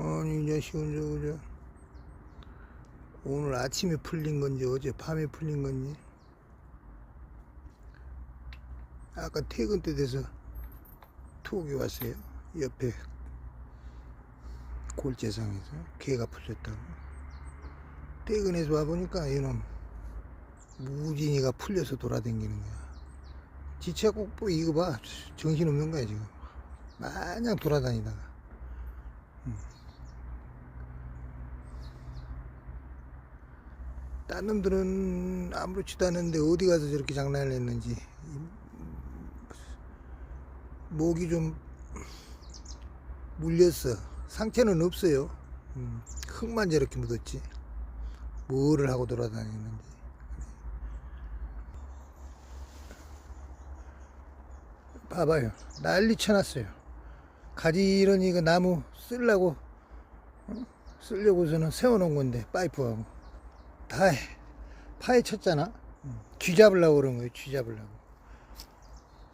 아니 이 자식은 저 그저. 오늘 아침에 풀린 건지 어제 밤에 풀린 건지. 아까 퇴근 때 돼서 톡이 왔어요. 옆에 골재상에서 개가 풀렸다고. 퇴근해서 와보니까 이놈 무진이가 풀려서 돌아다니는 거야. 지체 꼭뭐 이거 봐. 정신없는 거야 지금. 마냥 돌아다니다가 딴 놈들은 아무렇지도 않은데 어디 가서 저렇게 장난을 했는지. 목이 좀 물렸어 상처는 없어요. 음, 흙만 저렇게 묻었지. 뭐를 하고 돌아다니는지. 봐봐요. 난리 쳐놨어요. 가지런히 그 나무 쓸라고 어? 쓰려고서는 세워놓은 건데 파이프하고 다 해. 파헤쳤잖아 음, 쥐 잡으려고 그런 거예요 쥐 잡으려고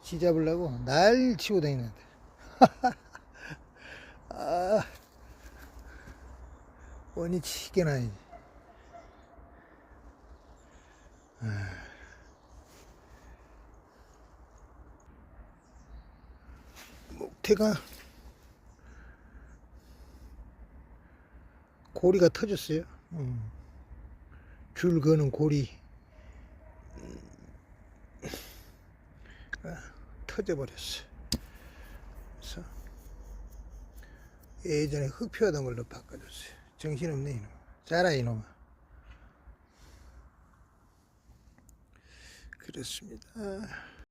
쥐 잡으려고 날 치고 다니는데 아 원이 치게 나야지 목태가 고리가 터졌어요. 음. 줄 거는 고리 음. 아, 터져버렸어. 그래서 예전에 흑표하던 걸로 바꿔줬어요. 정신없네 이놈. 자라 이놈아. 그렇습니다.